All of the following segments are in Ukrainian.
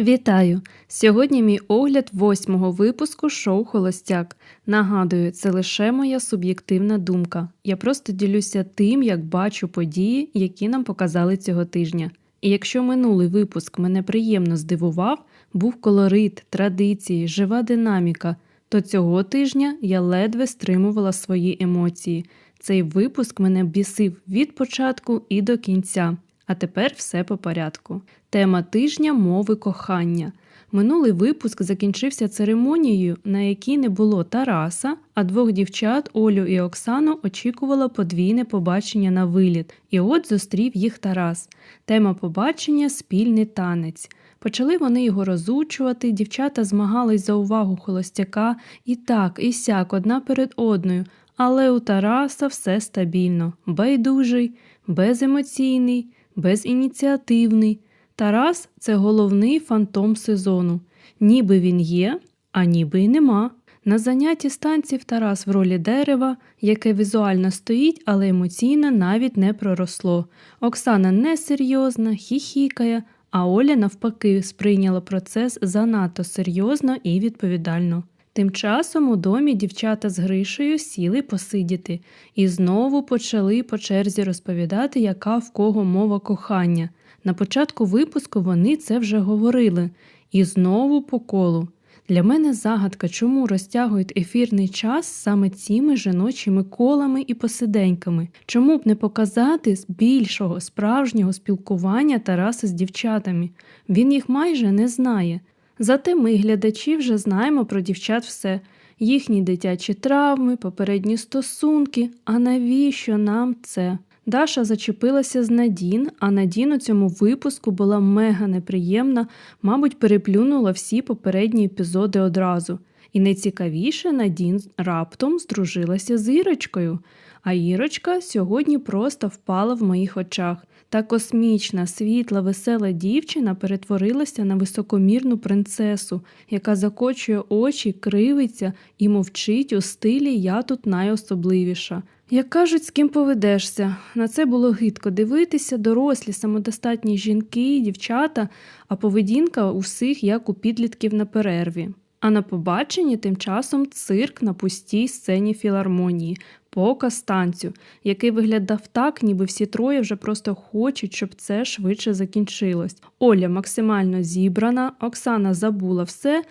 Вітаю! Сьогодні мій огляд восьмого випуску шоу Холостяк. Нагадую, це лише моя суб'єктивна думка. Я просто ділюся тим, як бачу події, які нам показали цього тижня. І якщо минулий випуск мене приємно здивував, був колорит, традиції, жива динаміка, то цього тижня я ледве стримувала свої емоції. Цей випуск мене бісив від початку і до кінця. А тепер все по порядку. Тема тижня мови кохання. Минулий випуск закінчився церемонією, на якій не було Тараса, а двох дівчат Олю і Оксану очікувало подвійне побачення на виліт. І от зустрів їх Тарас. Тема побачення спільний танець. Почали вони його розучувати, дівчата змагались за увагу холостяка і так, і сяк одна перед одною. Але у Тараса все стабільно, байдужий, беземоційний, безініціативний. Тарас це головний фантом сезону. Ніби він є, а ніби й нема. На занятті станців Тарас в ролі дерева, яке візуально стоїть, але емоційно навіть не проросло. Оксана несерйозна, хіхікає, а Оля, навпаки, сприйняла процес занадто серйозно і відповідально. Тим часом у домі дівчата з Гришею сіли посидіти і знову почали по черзі розповідати, яка в кого мова кохання. На початку випуску вони це вже говорили, і знову по колу. Для мене загадка, чому розтягують ефірний час саме цими жіночими колами і посиденьками, чому б не показати більшого справжнього спілкування Тараса з дівчатами. Він їх майже не знає. Зате ми, глядачі, вже знаємо про дівчат все, їхні дитячі травми, попередні стосунки. А навіщо нам це? Даша зачепилася з Надін, а Надін у цьому випуску була мега неприємна, мабуть, переплюнула всі попередні епізоди одразу. І найцікавіше Надін раптом здружилася з Ірочкою. А Ірочка сьогодні просто впала в моїх очах. Та космічна, світла, весела дівчина перетворилася на високомірну принцесу, яка закочує очі, кривиться і мовчить у стилі Я тут найособливіша. Як кажуть, з ким поведешся. На це було гидко дивитися, дорослі, самодостатні жінки, дівчата, а поведінка усіх як у підлітків на перерві. А на побаченні тим часом цирк на пустій сцені філармонії, показ танцю, який виглядав так, ніби всі троє вже просто хочуть, щоб це швидше закінчилось. Оля максимально зібрана, Оксана забула все.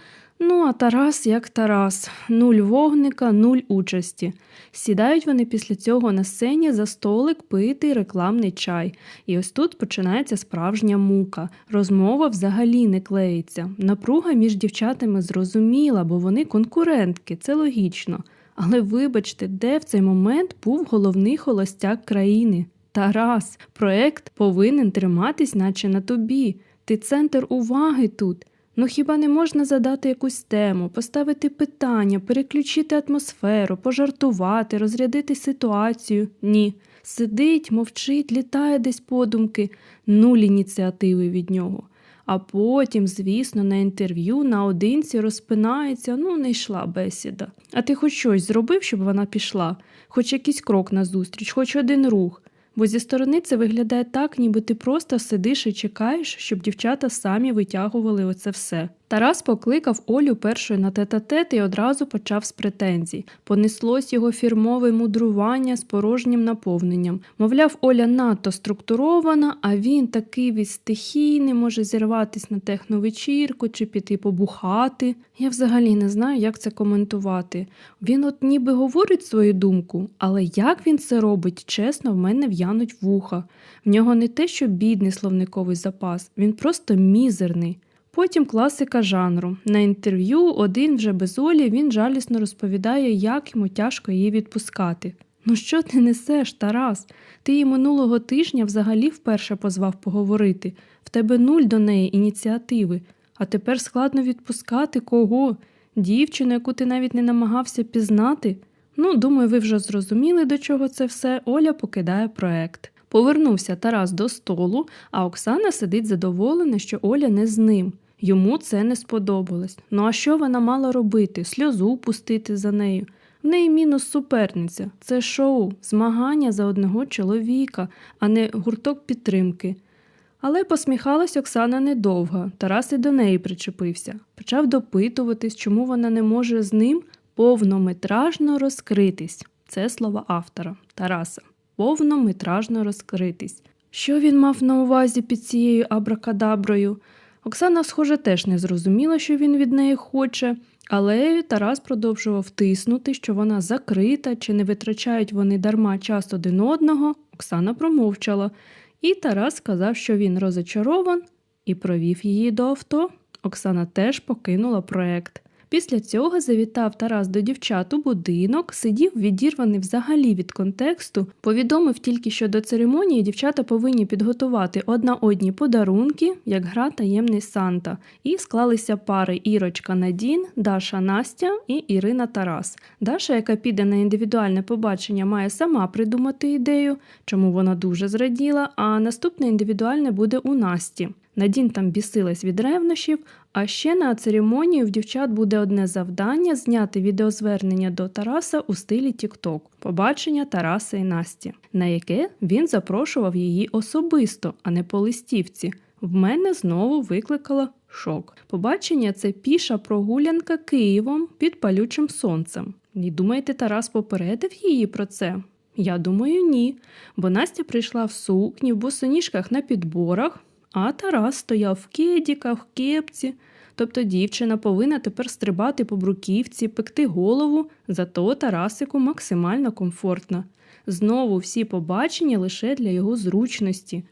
Ну, а Тарас як Тарас, нуль вогника, нуль участі. Сідають вони після цього на сцені за столик пити рекламний чай. І ось тут починається справжня мука. Розмова взагалі не клеїться. Напруга між дівчатами зрозуміла, бо вони конкурентки, це логічно. Але вибачте, де в цей момент був головний холостяк країни? Тарас, проект повинен триматись, наче на тобі. Ти центр уваги тут. Ну хіба не можна задати якусь тему, поставити питання, переключити атмосферу, пожартувати, розрядити ситуацію? Ні. Сидить, мовчить, літає десь подумки, нуль ініціативи від нього. А потім, звісно, на інтерв'ю наодинці розпинається, ну, не йшла бесіда. А ти хоч щось зробив, щоб вона пішла, хоч якийсь крок назустріч, хоч один рух. Бо зі сторони це виглядає так, ніби ти просто сидиш і чекаєш, щоб дівчата самі витягували оце все. Тарас покликав Олю першою на тет-а-тет і одразу почав з претензій. Понеслось його фірмове мудрування з порожнім наповненням. Мовляв, Оля надто структурована, а він такий від стихійний, може зірватись на техновечірку чи піти побухати. Я взагалі не знаю, як це коментувати. Він от ніби говорить свою думку, але як він це робить, чесно, в мене в'януть вуха. В нього не те, що бідний словниковий запас, він просто мізерний. Потім класика жанру. На інтерв'ю один вже без Олі він жалісно розповідає, як йому тяжко її відпускати. Ну що ти несеш, Тарас? Ти її минулого тижня взагалі вперше позвав поговорити. В тебе нуль до неї ініціативи, а тепер складно відпускати кого? Дівчину, яку ти навіть не намагався пізнати? Ну, думаю, ви вже зрозуміли, до чого це все. Оля покидає проект. Повернувся Тарас до столу, а Оксана сидить задоволена, що Оля не з ним. Йому це не сподобалось. Ну а що вона мала робити? Сльозу пустити за нею. В неї мінус суперниця. Це шоу, змагання за одного чоловіка, а не гурток підтримки. Але посміхалась Оксана недовго. Тарас і до неї причепився. Почав допитуватись, чому вона не може з ним повнометражно розкритись. Це слова автора Тараса. Повнометражно розкритись. Що він мав на увазі під цією абракадаброю? Оксана, схоже, теж не зрозуміла, що він від неї хоче, але Тарас продовжував тиснути, що вона закрита, чи не витрачають вони дарма час один одного. Оксана промовчала, і Тарас сказав, що він розочарован, і провів її до авто. Оксана теж покинула проект. Після цього завітав Тарас до дівчат у будинок, сидів відірваний взагалі від контексту, повідомив тільки, що до церемонії дівчата повинні підготувати одна одні подарунки, як гра таємний Санта, і склалися пари Ірочка Надін, Даша Настя і Ірина Тарас. Даша, яка піде на індивідуальне побачення, має сама придумати ідею, чому вона дуже зраділа, а наступне індивідуальне буде у Насті. Надін там бісилась від ревнощів, а ще на церемонії в дівчат буде одне завдання зняти відеозвернення до Тараса у стилі TikTok. Побачення Тараса і Насті, на яке він запрошував її особисто, а не по листівці. В мене знову викликало шок. Побачення це піша прогулянка Києвом під палючим сонцем. І думаєте, Тарас попередив її про це? Я думаю, ні. Бо Настя прийшла в сукні, в босоніжках на підборах, а Тарас стояв в кедіках, в кепці. Тобто дівчина повинна тепер стрибати по бруківці, пекти голову, зато Тарасику максимально комфортно. Знову всі побачення лише для його зручності.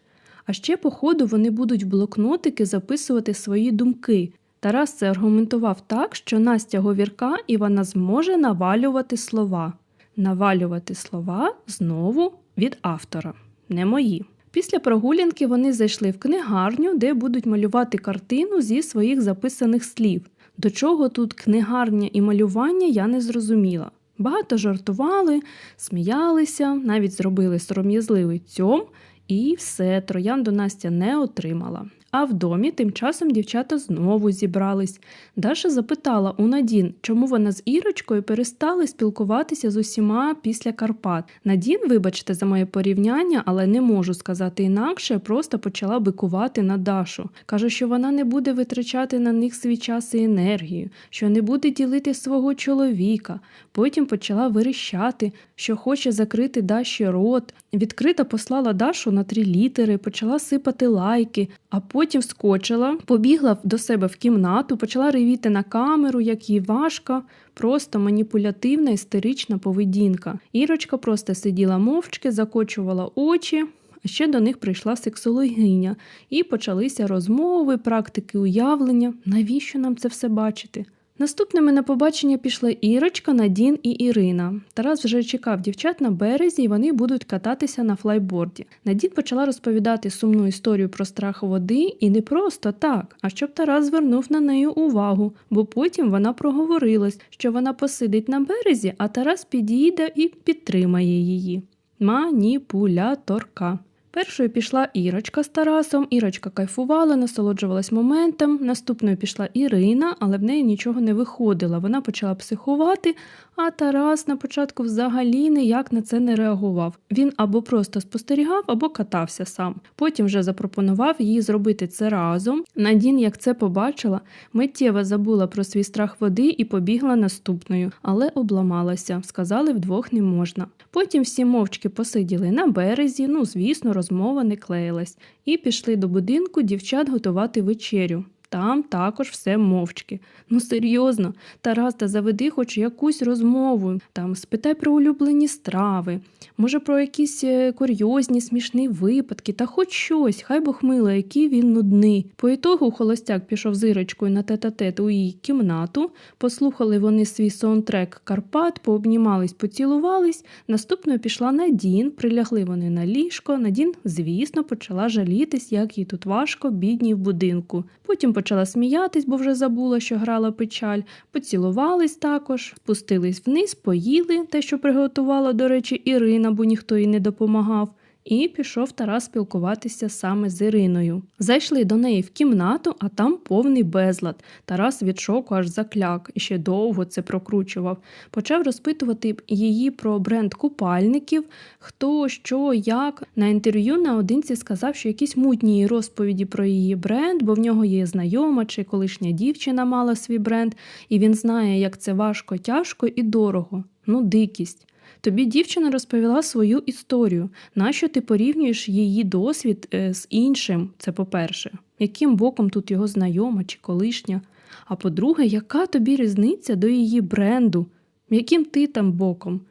А ще, по ходу, вони будуть в блокнотики записувати свої думки. Тарас це аргументував так, що Настя говірка і вона зможе навалювати слова. Навалювати слова знову від автора, не мої. Після прогулянки вони зайшли в книгарню, де будуть малювати картину зі своїх записаних слів. До чого тут книгарня і малювання я не зрозуміла. Багато жартували, сміялися, навіть зробили сором'язливий цьом, і все, троянду Настя не отримала. А в домі тим часом дівчата знову зібрались. Даша запитала у Надін, чому вона з Ірочкою перестали спілкуватися з усіма після Карпат. Надін, вибачте за моє порівняння, але не можу сказати інакше, просто почала бикувати на Дашу. Каже, що вона не буде витрачати на них свій час і енергію, що не буде ділити свого чоловіка. Потім почала вирішати, що хоче закрити Даші рот. Відкрита послала Дашу на три літери, почала сипати лайки, а потім вскочила, побігла до себе в кімнату, почала ревіти на камеру, як їй важко, просто маніпулятивна істерична поведінка. Ірочка просто сиділа мовчки, закочувала очі. Ще до них прийшла сексологиня, і почалися розмови, практики уявлення. Навіщо нам це все бачити? Наступними на побачення пішли Ірочка, Надін і Ірина. Тарас вже чекав дівчат на березі, і вони будуть кататися на флайборді. Надін почала розповідати сумну історію про страх води, і не просто так, а щоб Тарас звернув на неї увагу, бо потім вона проговорилась, що вона посидить на березі, а Тарас підійде і підтримає її. Маніпуляторка. Першою пішла Ірочка з Тарасом. Ірочка кайфувала, насолоджувалась моментом. Наступною пішла Ірина, але в неї нічого не виходило. Вона почала психувати, а Тарас на початку взагалі ніяк на це не реагував. Він або просто спостерігав, або катався сам. Потім вже запропонував їй зробити це разом. Надін, як це побачила, миттєво забула про свій страх води і побігла наступною, але обламалася. Сказали, вдвох не можна. Потім всі мовчки посиділи на березі, ну, звісно, розмова не клеїлась, і пішли до будинку дівчат готувати вечерю. Там також все мовчки. Ну серйозно, Тарас, та заведи хоч якусь розмову, там спитай про улюблені страви, може про якісь е, курйозні, смішні випадки, та хоч щось, хай Бог мило, який він нудний. По ітогу холостяк пішов з Ірочкою на тет-а-тет у її кімнату, послухали вони свій саундтрек Карпат, пообнімались, поцілувались. Наступною пішла Надін, прилягли вони на ліжко. Надін, звісно, почала жалітись, як їй тут важко, бідній в будинку. Потім почала сміятись, бо вже забула, що грала печаль, поцілувались також, спустились вниз, поїли те, що приготувала, до речі, Ірина, бо ніхто їй не допомагав. І пішов Тарас спілкуватися саме з Іриною. Зайшли до неї в кімнату, а там повний безлад. Тарас від шоку аж закляк і ще довго це прокручував. Почав розпитувати її про бренд купальників, хто, що, як. На інтерв'ю наодинці сказав, що якісь мутні розповіді про її бренд, бо в нього є знайома чи колишня дівчина мала свій бренд, і він знає, як це важко, тяжко і дорого. Ну, дикість. Тобі дівчина розповіла свою історію. Нащо ти порівнюєш її досвід е, з іншим? Це по-перше, яким боком тут його знайома чи колишня? А по-друге, яка тобі різниця до її бренду? Яким ти там боком?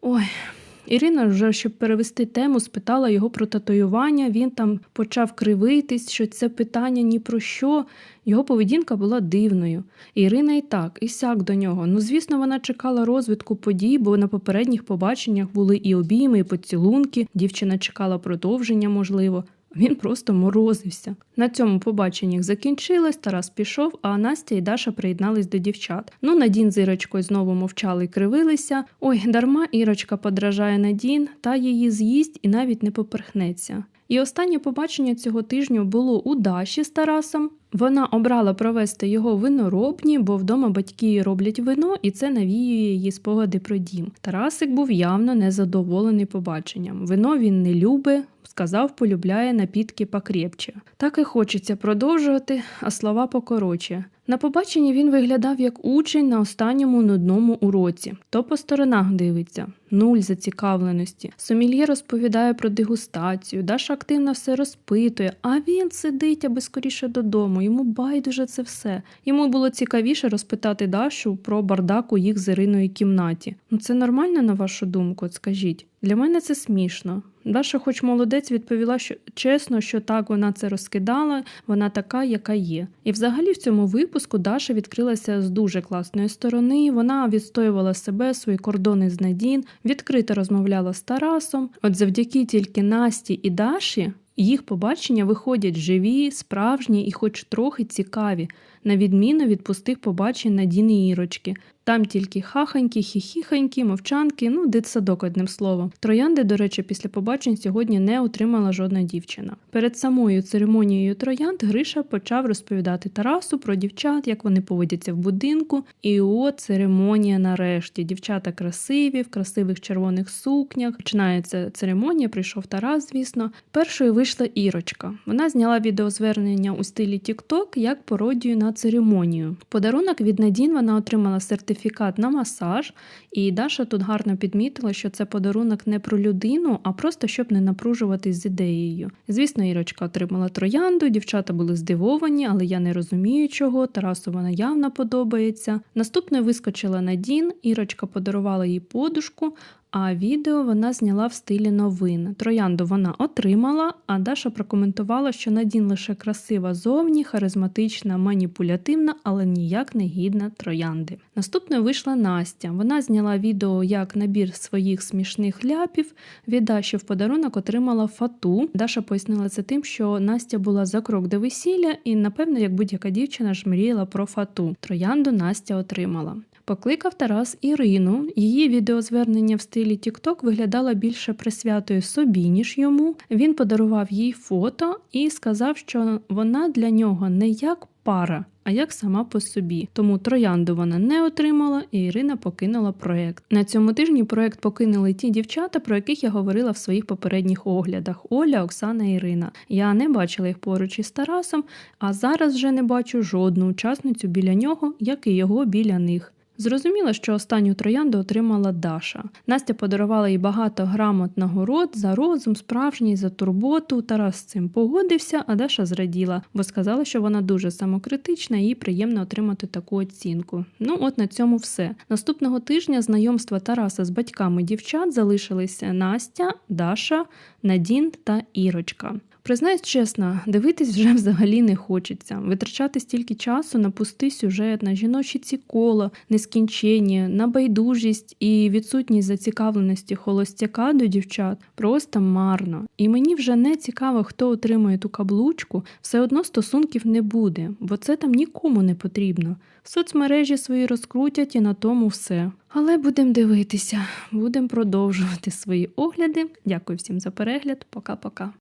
Ой. Ірина, вже щоб перевести тему, спитала його про татуювання. Він там почав кривитись, що це питання ні про що. Його поведінка була дивною. Ірина і так, і сяк до нього. Ну, звісно, вона чекала розвитку подій, бо на попередніх побаченнях були і обійми, і поцілунки. Дівчина чекала продовження, можливо. Він просто морозився. На цьому побаченнях закінчилось, Тарас пішов, а Настя і Даша приєднались до дівчат. Ну, Надін з Ірочкою знову мовчали й кривилися. Ой, дарма Ірочка подражає Надін, та її з'їсть і навіть не поперхнеться. І останнє побачення цього тижня було у Даші з Тарасом. Вона обрала провести його виноробні, бо вдома батьки роблять вино, і це навіює її спогади про дім. Тарасик був явно незадоволений побаченням. Вино він не любить, сказав, полюбляє напітки покрепче. Так і хочеться продовжувати, а слова покороче. На побаченні він виглядав як учень на останньому нудному уроці, то по сторонах дивиться, нуль зацікавленості. Сомільє розповідає про дегустацію, Даша активно все розпитує, а він сидить, аби скоріше додому. Йому байдуже це все. Йому було цікавіше розпитати Дашу про бардак у їх з Іриною кімнаті. Ну це нормально, на вашу думку, скажіть. Для мене це смішно. Даша, хоч молодець, відповіла що чесно, що так вона це розкидала, вона така, яка є. І взагалі в цьому випуску Даша відкрилася з дуже класної сторони. Вона відстоювала себе, свої кордони з Надін, відкрито розмовляла з Тарасом. От завдяки тільки Насті і Даші. Їх побачення виходять живі, справжні і хоч трохи цікаві, на відміну від пустих побачень Надіни Ірочки. Там тільки хаханьки, хіхіханьки, мовчанки, ну, дитсадок одним словом. Троянди, до речі, після побачень сьогодні не отримала жодна дівчина. Перед самою церемонією троянд Гриша почав розповідати Тарасу про дівчат, як вони поводяться в будинку. І от церемонія нарешті. Дівчата красиві, в красивих червоних сукнях. Починається церемонія, прийшов Тарас, звісно. Першою вийшла Ірочка. Вона зняла відеозвернення у стилі TikTok як пародію на церемонію. Подарунок від Надін вона отримала сертифікат сертифікат на масаж, і Даша тут гарно підмітила, що це подарунок не про людину, а просто щоб не напружуватись з ідеєю. Звісно, Ірочка отримала троянду, дівчата були здивовані, але я не розумію, чого. Тарасу вона явно подобається. Наступною вискочила Надін, Ірочка подарувала їй подушку. А відео вона зняла в стилі новин. Троянду вона отримала, а Даша прокоментувала, що Надін лише красива зовні, харизматична, маніпулятивна, але ніяк не гідна троянди. Наступною вийшла Настя. Вона зняла відео як набір своїх смішних ляпів. Від Даші в подарунок отримала фату. Даша пояснила це тим, що Настя була за крок до весілля, і, напевно, як будь-яка дівчина ж мріяла про фату. Троянду Настя отримала. Покликав Тарас Ірину. Її відеозвернення в стилі TikTok виглядало більше присвятою собі, ніж йому. Він подарував їй фото і сказав, що вона для нього не як пара, а як сама по собі. Тому троянду вона не отримала, і Ірина покинула проект. На цьому тижні проект покинули ті дівчата, про яких я говорила в своїх попередніх оглядах: Оля, Оксана Ірина. Я не бачила їх поруч із Тарасом, а зараз вже не бачу жодну учасницю біля нього, як і його біля них. Зрозуміло, що останню троянду отримала Даша. Настя подарувала їй багато грамот нагород за розум, справжній, за турботу. Тарас з цим погодився, а Даша зраділа, бо сказала, що вона дуже самокритична і їй приємно отримати таку оцінку. Ну, от на цьому все. Наступного тижня знайомства Тараса з батьками дівчат залишилися Настя, Даша, Надін та Ірочка. Признаюсь чесно, дивитись вже взагалі не хочеться. Витрачати стільки часу на пустий сюжет, на жіночі ці кола, не нескінченні, на байдужість і відсутність зацікавленості холостяка до дівчат просто марно. І мені вже не цікаво, хто отримує ту каблучку, все одно стосунків не буде, бо це там нікому не потрібно. Соцмережі свої розкрутять і на тому все. Але будемо дивитися, будемо продовжувати свої огляди. Дякую всім за перегляд. Пока-пока.